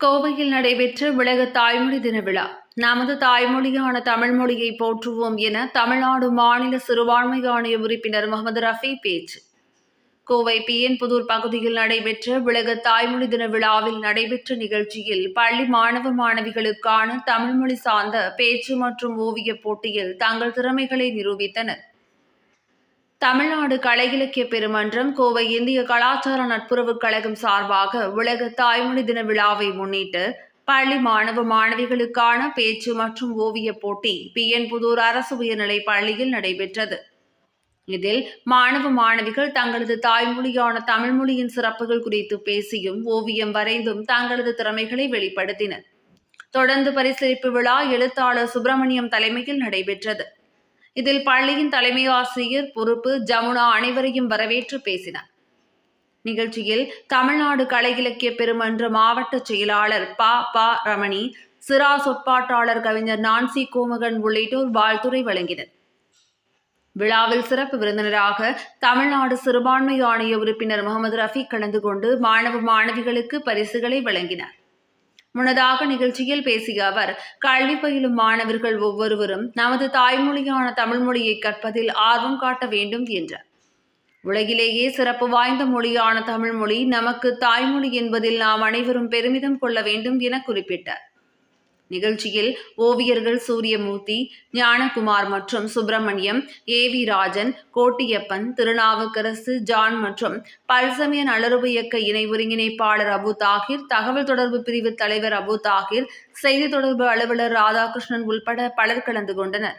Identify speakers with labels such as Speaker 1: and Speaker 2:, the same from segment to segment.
Speaker 1: கோவையில் நடைபெற்ற உலக தாய்மொழி தின விழா. நமது தாய்மொழியான தமிழ் மொழியை போற்றுவோம் என தமிழ்நாடு மாநில சிறுபான்மை ஆணைய உறுப்பினர் முகமது ரஃபி பேச்சு. கோவை பிஎன் புதூர் பகுதியில் நடைபெற்ற உலக தாய்மொழி தின விழாவில் நடைபெற்ற நிகழ்ச்சியில் பள்ளி மாணவ மாணவிகளுக்கான தமிழ்மொழி சார்ந்த பேச்சு மற்றும் ஓவியப் போட்டியில் தங்கள் திறமைகளை நிரூபித்தனர். தமிழ்நாடு கலை இலக்கிய பெருமன்றம் கோவை இந்திய கலாச்சார நட்புறவுக் கழகம் சார்பாக உலக தாய்மொழி தின விழாவை முன்னிட்டு பள்ளி மாணவ மாணவிகளுக்கான பேச்சு மற்றும் ஓவியப் போட்டி பிஎன்புதூர் அரசு உயர்நிலைப் பள்ளியில் நடைபெற்றது. இதில் மாணவ மாணவிகள் தங்களது தாய்மொழியான தமிழ் மொழியின் சிறப்புகள் குறித்து பேசியும் ஓவியம் வரைந்தும் தங்களது திறமைகளை வெளிப்படுத்தினர். தொடர்ந்து பரிசளிப்பு விழா எழுத்தாளர் சுப்பிரமணியம் தலைமையில் நடைபெற்றது. இதில் பள்ளியின் தலைமை ஆசிரியர் பொறுப்பு ஜமுனா அனைவரையும் வரவேற்று பேசினார். நிகழ்ச்சியில் தமிழ்நாடு கலை இலக்கிய பெருமன்ற மாவட்ட செயலாளர் ப ப ரமணி சிரா சொற்பாட்டாளர் கவிஞர் நான்சி கோமகன் உள்ளிட்டோர் வாழ்த்துரை வழங்கினர். விழாவில் சிறப்பு விருந்தினராக தமிழ்நாடு சிறுபான்மை ஆணைய உறுப்பினர் முகமது ரஃபீக் கலந்து கொண்டு மாணவ மாணவிகளுக்கு பரிசுகளை வழங்கினார். முன்னதாக நிகழ்ச்சியில் பேசிய அவர் கல்வி பயிலும் மாணவர்கள் ஒவ்வொருவரும் நமது தாய்மொழியான தமிழ் மொழியை கற்பதில் ஆர்வம் காட்ட வேண்டும் என்றார். உலகிலேயே சிறப்பு வாய்ந்த மொழியான தமிழ் மொழி நமக்கு தாய்மொழி என்பதில் நாம் அனைவரும் பெருமிதம் கொள்ள வேண்டும் என குறிப்பிட்டார். நிகழ்ச்சியில் ஓவியர்கள் சூரியமூர்த்தி ஞானகுமார் மற்றும் Subramaniam A V Rajan Kottiyappan Thirunavukkarasu John மற்றும் பல்சமய நலருப இயக்க இணை ஒருங்கிணைப்பாளர் அபு தாகிர் தகவல் தொடர்பு பிரிவு தலைவர் அபு தாகிர் செய்தி தொடர்பு அலுவலர் ராதாகிருஷ்ணன் உள்பட பலர் கலந்து கொண்டனர்.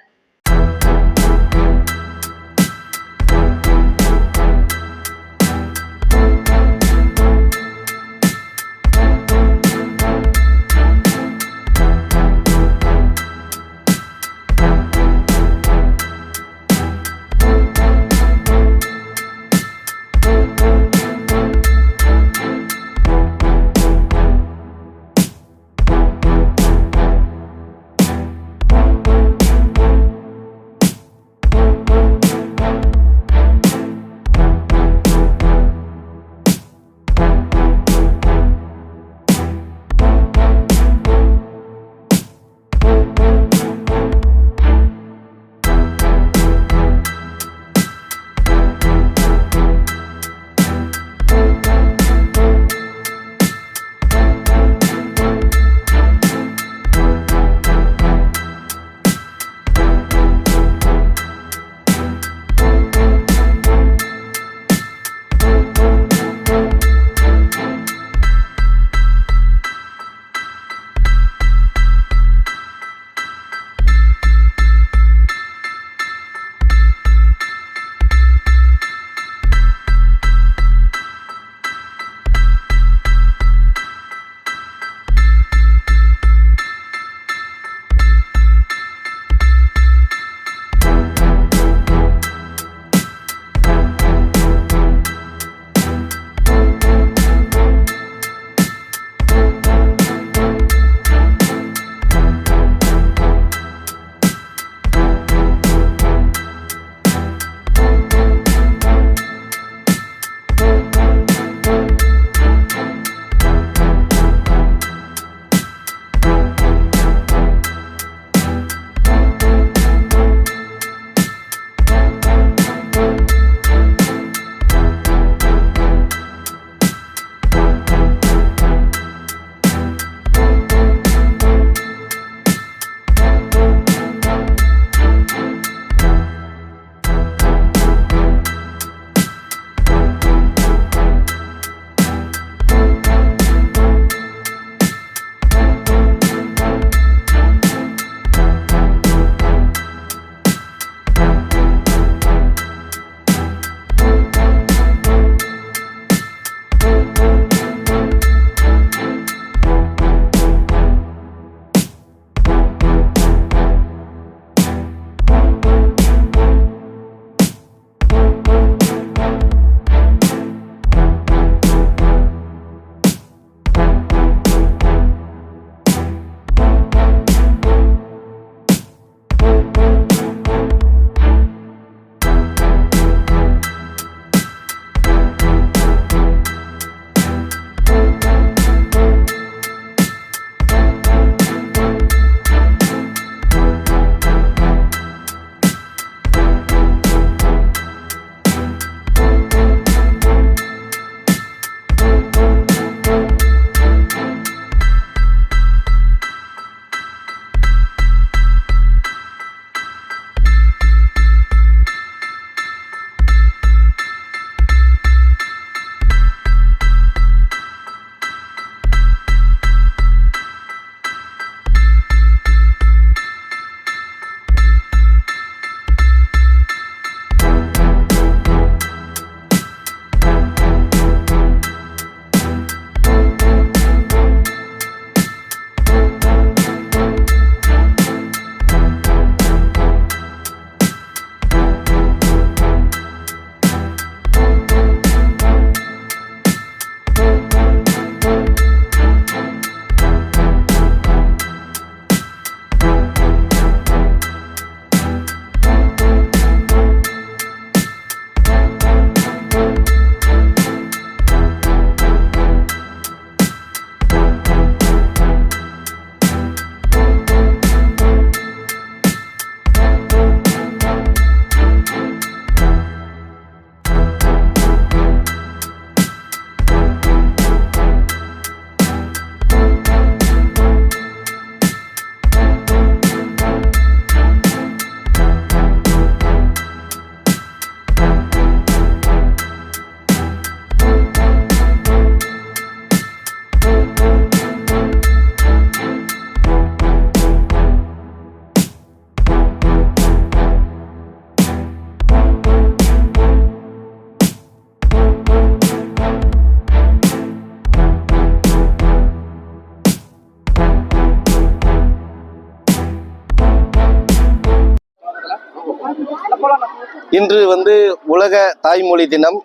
Speaker 2: இன்று வந்து உலக தாய்மொழி தினம்.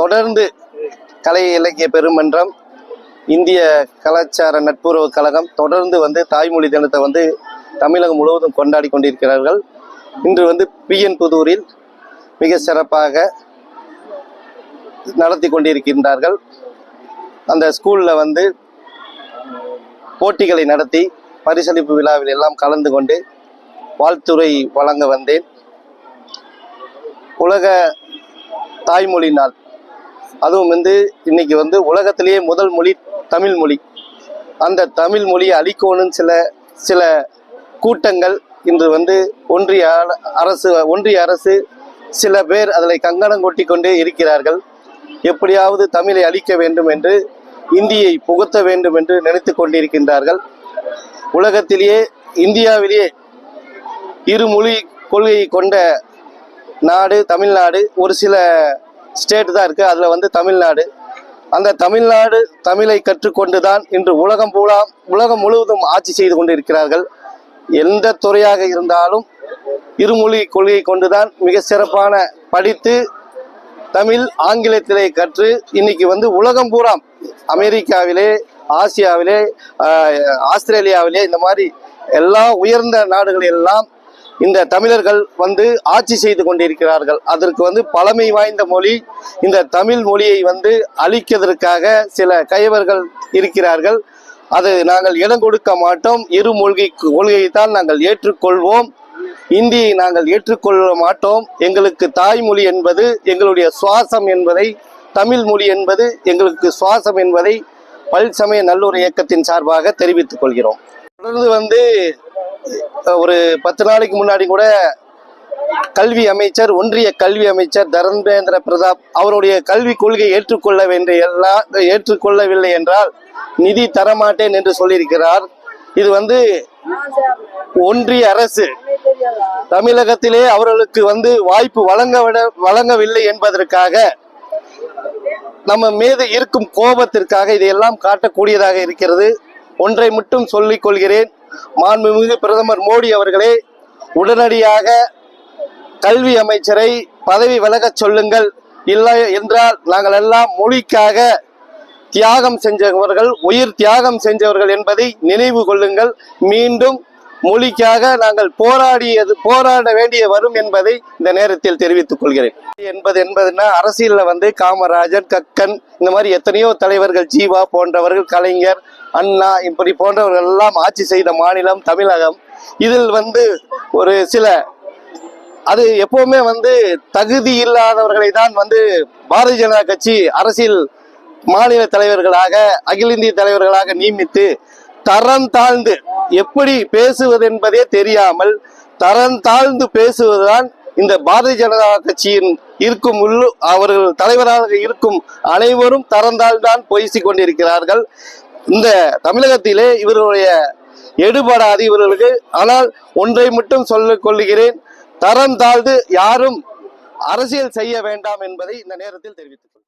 Speaker 2: தொடர்ந்து கலை இலக்கிய பெருமன்றம் இந்திய கலாச்சார நட்புறவு கழகம் தொடர்ந்து வந்து தாய்மொழி தினத்தை வந்து தமிழகம் முழுவதும் கொண்டாடி கொண்டிருக்கிறார்கள். இன்று வந்து பிஎன் புதூரில் மிக சிறப்பாக நடத்தி கொண்டிருக்கின்றார்கள். அந்த ஸ்கூலில் வந்து போட்டிகளை நடத்தி பரிசளிப்பு விழாவில் எல்லாம் கலந்து கொண்டு வாழ்த்துறை வழங்க வந்தேன். உலக தாய்மொழி நாள். அதுவும் வந்து இன்னைக்கு வந்து உலகத்திலேயே முதல் மொழி தமிழ் மொழி. அந்த தமிழ் மொழியை அழிக்கணும்னு சில சில கூட்டங்கள் இன்று வந்து ஒன்றிய அரசு ஒன்றிய அரசு சில பேர் அதில் கங்கணம் கொட்டி கொண்டே இருக்கிறார்கள். எப்படியாவது தமிழை அழிக்க வேண்டும் என்று இந்தியை புகுத்த வேண்டும் என்று நினைத்து கொண்டிருக்கின்றார்கள். உலகத்திலேயே இந்தியாவிலேயே இருமொழி கொள்கையை கொண்ட நாடு தமிழ்நாடு ஒரு சில ஸ்டேட் தான் இருக்குது அதில் வந்து தமிழ்நாடு. அந்த தமிழ்நாடு தமிழை கற்றுக்கொண்டு தான் இன்று உலகம் பூரா உலகம் முழுவதும் ஆட்சி செய்து கொண்டு இருக்கிறார்கள் எந்த துறையாக இருந்தாலும் இருமொழி கொள்கையை கொண்டுதான் மிக சிறப்பான படித்து தமிழ் ஆங்கிலத்திலே கற்று இன்னைக்கு வந்து உலகம் பூரா அமெரிக்காவிலே ஆசியாவிலே ஆஸ்திரேலியாவிலே இந்த மாதிரி எல்லா உயர்ந்த நாடுகள் எல்லாம் இந்த தமிழர்கள் வந்து ஆட்சி செய்து கொண்டிருக்கிறார்கள். அதற்கு வந்து பழமை வாய்ந்த மொழி இந்த தமிழ் மொழியை வந்து அழிக்கிறதற்காக சில கைவர்கள் இருக்கிறார்கள். அது நாங்கள் இடம் கொடுக்க மாட்டோம். இரு மொழி கொள்கையை தான் நாங்கள் ஏற்றுக்கொள்வோம். இந்தியை நாங்கள் ஏற்றுக்கொள்ள மாட்டோம். எங்களுக்கு தாய்மொழி என்பது எங்களுடைய சுவாசம் என்பதை தமிழ் மொழி என்பது எங்களுக்கு சுவாசம் என்பதை பல்சமய நல்லூர் இயக்கத்தின் சார்பாக தெரிவித்துக் கொள்கிறோம். தொடர்ந்து வந்து ஒரு பத்து நாளைக்கு முன்னாடி கூட கல்வி அமைச்சர் ஒன்றிய கல்வி அமைச்சர் தர்மேந்திர பிரதாப் அவருடைய கல்வி கொள்கை ஏற்றுக்கொள்ள வேண்டிய எல்லாம் ஏற்றுக்கொள்ளவில்லை என்றால் நிதி தரமாட்டேன் என்று சொல்லியிருக்கிறார். இது வந்து ஒன்றிய அரசு தமிழகத்திலே அவர்களுக்கு வந்து வாய்ப்பு வழங்க விட வழங்கவில்லை என்பதற்காக நம்ம மீது இருக்கும் கோபத்திற்காக இதையெல்லாம் காட்டக்கூடியதாக இருக்கிறது. ஒன்றை மட்டும் சொல்லிக் கொள்கிறேன். மாண்புமிகு பிரதமர் மோடி அவர்களே உடனடியாக கல்வி அமைச்சரை பதவி விலகச் சொல்லுங்கள். இல்லை என்றால் நாங்கள் எல்லாம் மொழிக்காக தியாகம் செஞ்சவர்கள் உயிர் தியாகம் செஞ்சவர்கள் என்பதை நினைவு கொள்ளுங்கள். மீண்டும் மொழிக்காக நாங்கள் போராடியது போராட வேண்டிய வரும் என்பதை இந்த நேரத்தில் தெரிவித்துக் கொள்கிறேன். என்பது என்பதுன்னா அரசியல்ல வந்து காமராஜர் கக்கன் இந்த மாதிரி எத்தனையோ தலைவர்கள் ஜீவா போன்றவர்கள் கலைஞர் அண்ணா இப்படி போன்றவர்கள் எல்லாம் ஆட்சி செய்த மாநிலம் தமிழகம். இதில் வந்து ஒரு சில அது எப்பவுமே வந்து தகுதி இல்லாதவர்களை தான் வந்து பாரதிய ஜனதா கட்சி அரசியல் மாநில தலைவர்களாக அகில இந்திய தலைவர்களாக நியமித்து தரம் தாழ்ந்து எப்படி பேசுவது என்பதே தெரியாமல் தரம் தாழ்ந்து பேசுவதுதான் இந்த பாரதிய ஜனதா கட்சியின் இருக்கும் உள்ளு அவர்கள் தலைவராக இருக்கும் அனைவரும் தரம் தாழ்ந்தான் பேசிக் கொண்டிருக்கிறார்கள் இந்த தமிழகத்திலே இவர்களுடைய எடுபடாது இவர்களுக்கு. ஆனால் ஒன்றை மட்டும் சொல்லிக் கொள்கிறேன். தரம் தாழ்ந்து யாரும் அரசியல் செய்ய வேண்டாம் என்பதை இந்த நேரத்தில் தெரிவித்து